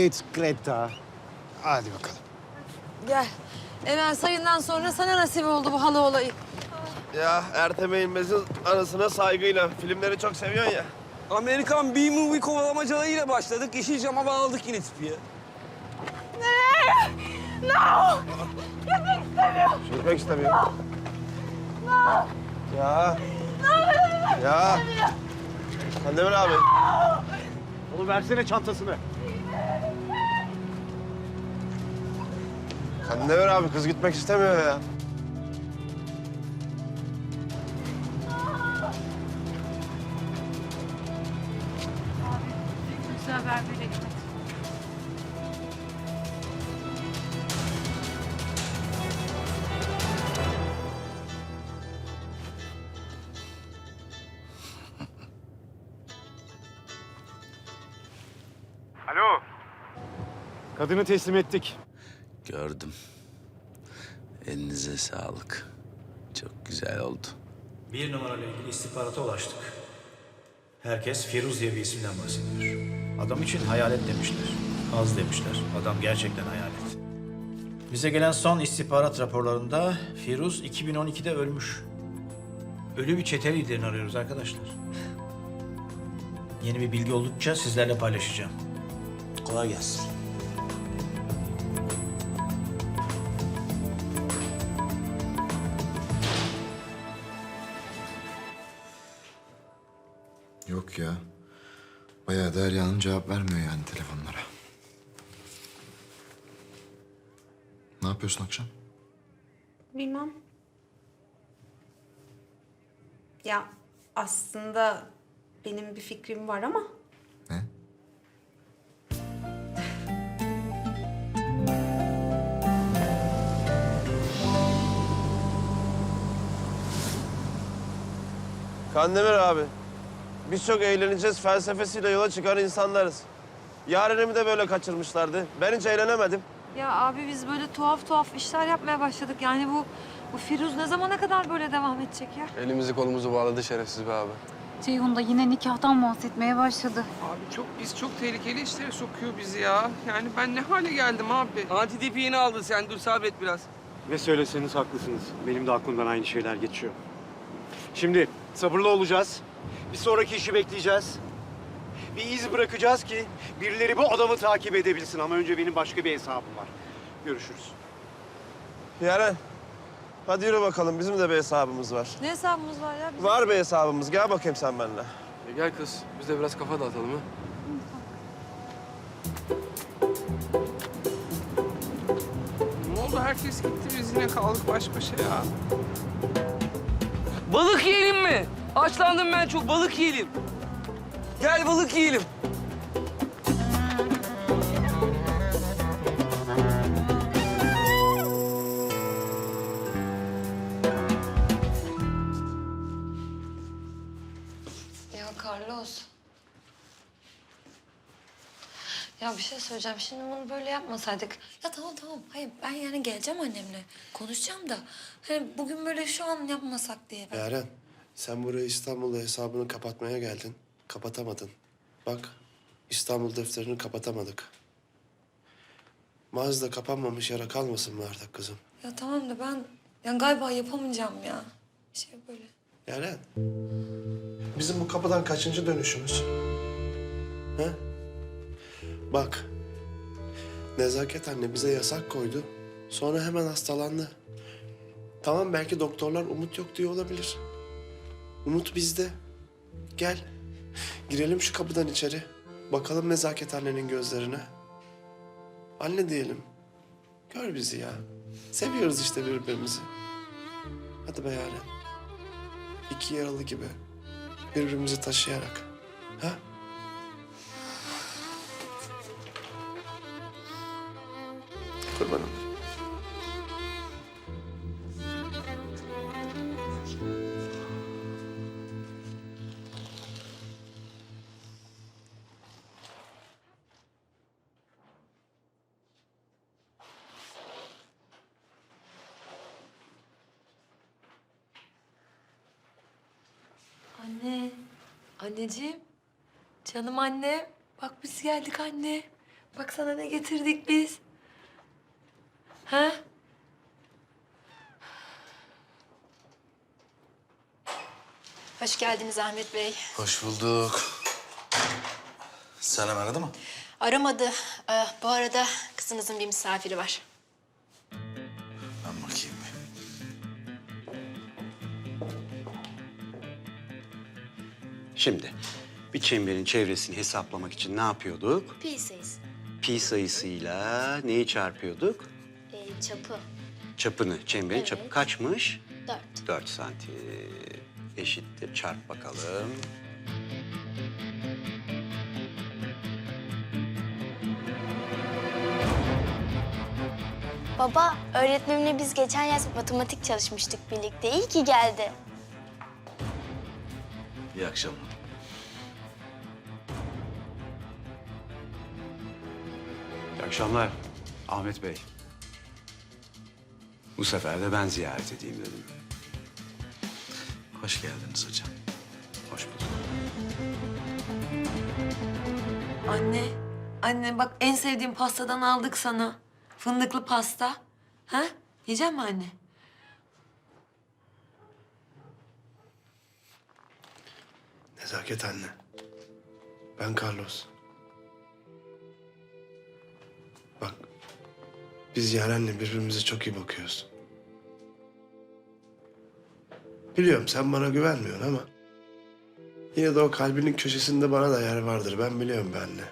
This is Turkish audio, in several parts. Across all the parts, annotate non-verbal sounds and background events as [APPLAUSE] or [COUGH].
Geç Greta. Hadi bakalım. Gel. Emel sayından sonra sana nasip oldu bu halı olayı. Ya Ertem Eğilmez'in anısına saygıyla. Filmleri çok seviyorsun ya. Amerikan B-movie kovalamacalığıyla başladık. Yeşilcam'a bağladık yine tipi ya. Çürümek istemiyor. Ya. Ya. Kandemir abi. Oğlum versene çantasını. Kandemir abi kız gitmek istemiyor ya. Alo. Kadını teslim ettik. Gördüm. Elinize sağlık. Çok güzel oldu. Bir numarayla ilgili istihbarata ulaştık. Herkes Firuz diye bir isimden bahsediyor. Adam için hayalet demişler. Az demişler. Adam gerçekten hayalet. Bize gelen son istihbarat raporlarında Firuz 2012'de ölmüş. Ölü bir çete liderini arıyoruz arkadaşlar. Yeni bir bilgi oldukça sizlerle paylaşacağım. Kolay gelsin. Cevap vermiyor yani telefonlara. Ne yapıyorsun akşam? Bilmem. Ya aslında benim bir fikrim var ama Ne? Kandemir abi. Biz çok eğleneceğiz felsefesiyle yola çıkan insanlarız. Yarenimi de böyle kaçırmışlardı. Ben hiç eğlenemedim. Ya abi biz böyle tuhaf tuhaf işler yapmaya başladık. Yani bu bu Firuz ne zamana kadar böyle devam edecek ya? Elimizi kolumuzu bağladı şerefsiz be abi. Ceyhun da yine nikahtan bahsetmeye başladı. Abi çok biz çok tehlikeli işlere sokuyor bizi ya. Yani ben ne hale geldim abi. Antidepi yeni aldın sen. Dur sabret biraz. Ne söyleseniz haklısınız. Benim de aklımdan aynı şeyler geçiyor. Şimdi sabırlı olacağız. Bir sonraki işi bekleyeceğiz. Bir iz bırakacağız ki birileri bu adamı takip edebilsin. Ama önce benim başka bir hesabım var. Görüşürüz. Yaren. Hadi yürü bakalım. Bizim de bir hesabımız var. Ne hesabımız var ya? bizim? Var bir hesabımız. Gel bakayım sen benimle. E gel kız biz de biraz kafa dağıtalım ha. Ne oldu herkes gitti biz yine kaldık baş başa ya. Balık yiyelim mi? Açlandım ben çok. Balık yiyelim. Gel balık yiyelim. Ya Carlos. Ya bir şey söyleyeceğim. Şimdi bunu böyle yapmasaydık. Ya tamam tamam. Hayır ben yani geleceğim annemle. Konuşacağım da. Hani bugün böyle şu an yapmasak diye. Ben... Yaren, sen buraya İstanbul'da hesabını kapatmaya geldin. Kapatamadın. Bak, İstanbul defterini kapatamadık. Mağazada kapanmamış yara kalmasın mı artık kızım? Ya tamam da ben yani galiba yapamayacağım ya. Şey böyle. Yaren, bizim bu kapıdan kaçıncı dönüşümüz? Ha? Bak, Nezaket anne bize yasak koydu. Sonra hemen hastalandı. Tamam belki doktorlar umut yok diyor olabilir. Umut bizde. Gel. Girelim şu kapıdan içeri. Bakalım Nezaket annenin gözlerine. Anne diyelim. Gör bizi ya. Seviyoruz işte birbirimizi. Hadi be Yaren. İki yaralı gibi. Birbirimizi taşıyarak. Ha? Kurbanım. Anneciğim. Canım anne. Bak biz geldik anne. Bak sana ne getirdik biz. Ha? Hoş geldiniz Ahmet Bey. Hoş bulduk. Senem aradı mı? Aramadı. Ee, bu arada kızınızın bir misafiri var. Şimdi bir çemberin çevresini hesaplamak için ne yapıyorduk? Pi sayısı. Pi sayısıyla neyi çarpıyorduk? Ee, çapı. Çapını, çemberin Evet. çapı kaçmış? Dört. 4 santim eşittir. Çarp bakalım. Baba, öğretmenimle biz geçen yaz matematik çalışmıştık birlikte. İyi ki geldi. İyi akşamlar. İyi akşamlar Ahmet Bey. Bu sefer de ben ziyaret edeyim dedim. Hoş geldiniz hocam. Hoş bulduk. Anne, anne bak en sevdiğim pastadan aldık sana. Fındıklı pasta. Ha? Yiyecek mi anne? Nezaket anne. Ben Carlos. Bak, biz Yaren'le birbirimize çok iyi bakıyoruz. Biliyorum sen bana güvenmiyorsun ama... ...yine de o kalbinin köşesinde bana da yer vardır. Ben biliyorum be anne.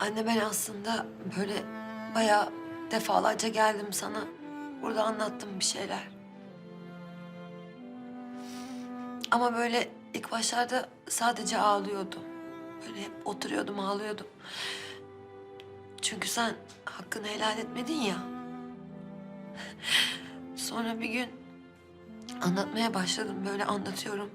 Anne ben aslında böyle bayağı defalarca geldim sana. Burada anlattım bir şeyler. Ama böyle ilk başlarda sadece ağlıyordum. Böyle hep oturuyordum ağlıyordum. Çünkü sen hakkını helal etmedin ya. [LAUGHS] Sonra bir gün anlatmaya başladım böyle anlatıyorum.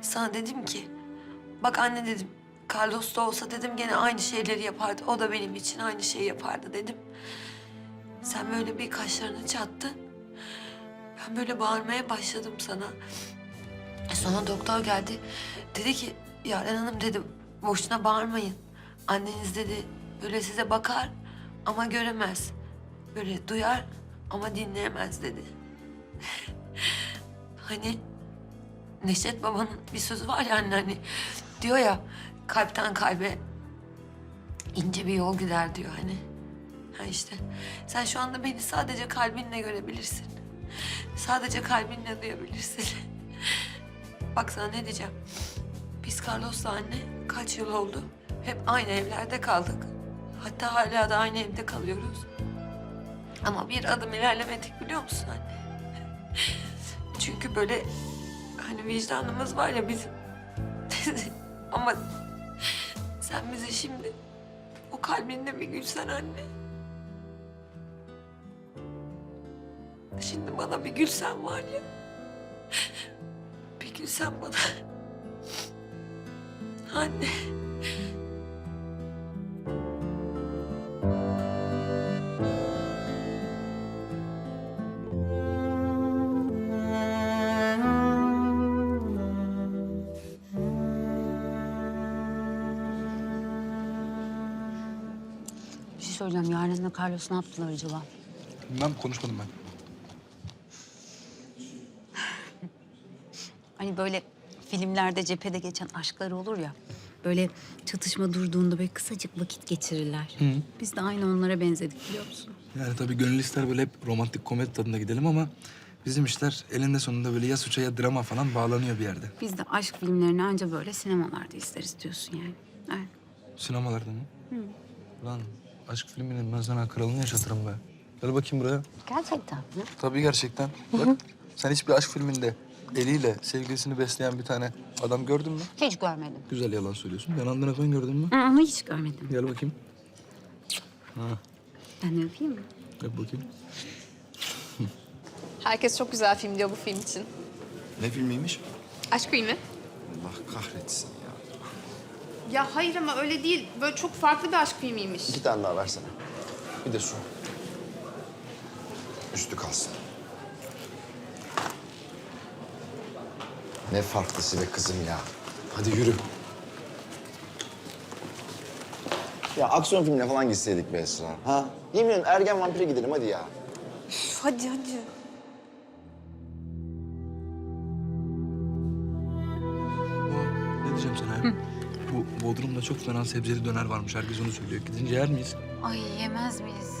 Sana dedim ki Bak anne dedim. Carlos da olsa dedim gene aynı şeyleri yapardı. O da benim için aynı şeyi yapardı dedim. Sen böyle bir kaşlarını çattın. Ben böyle bağırmaya başladım sana. E Sonra doktor geldi. Dedi ki Yaren Hanım dedi boşuna bağırmayın. Anneniz dedi böyle size bakar ama göremez. Böyle duyar ama dinleyemez dedi. [LAUGHS] hani Neşet babanın bir sözü var ya anne hani diyor ya kalpten kalbe ince bir yol gider diyor hani. Ha işte sen şu anda beni sadece kalbinle görebilirsin. Sadece kalbinle duyabilirsin. [LAUGHS] Bak sana ne diyeceğim. Biz Carlos'la anne kaç yıl oldu? Hep aynı evlerde kaldık. Hatta hala da aynı evde kalıyoruz. Ama bir adım ilerlemedik biliyor musun anne? [LAUGHS] Çünkü böyle hani vicdanımız var ya bizim. [LAUGHS] Ama sen bize şimdi o kalbinde bir gülsen anne. Şimdi bana bir gülsen var ya. Bir gülsen bana. Anne. Söyleyeceğim. Yaren'le Carlos ne yaptılar acaba? Ben konuşmadım ben. Hani böyle filmlerde cephede geçen aşklar olur ya. Böyle çatışma durduğunda böyle kısacık vakit geçirirler. Biz de aynı onlara benzedik biliyor musun? Yani tabii gönül ister böyle hep romantik komedi tadında gidelim ama... ...bizim işler elinde sonunda böyle ya suça ya drama falan bağlanıyor bir yerde. Biz de aşk filmlerini anca böyle sinemalarda izleriz diyorsun yani. Evet. Sinemalarda mı? Lan aşk filminin ben sana kralını yaşatırım be. Gel bakayım buraya. Gerçekten mi? Tabii gerçekten. Bak sen hiçbir aşk filminde eliyle sevgilisini besleyen bir tane adam gördün mü? Hiç görmedim. Güzel yalan söylüyorsun. Yanandığına koyun gördün mü? Hı, Onu hiç görmedim. Gel bakayım. Ben de öpeyim mi? Yap bakayım. Herkes çok güzel film diyor bu film için. Ne filmiymiş? Aşk filmi. Allah kahretsin ya. Hayır ama öyle değil. Böyle çok farklı bir aşk filmiymiş. İki tane daha versene. Bir de su. Üstü kalsın. Ne farklısı be kızım ya. Hadi yürü. Ya aksiyon filmine falan gitseydik be Esra. Ha? Yemin ederim ergen vampire gidelim hadi ya. Üf, hadi hadi. Ne diyeceğim sana ya? Bu Bodrum'da çok fena sebzeli döner varmış. Herkes onu söylüyor. Gidince yer miyiz? Ay yemez miyiz?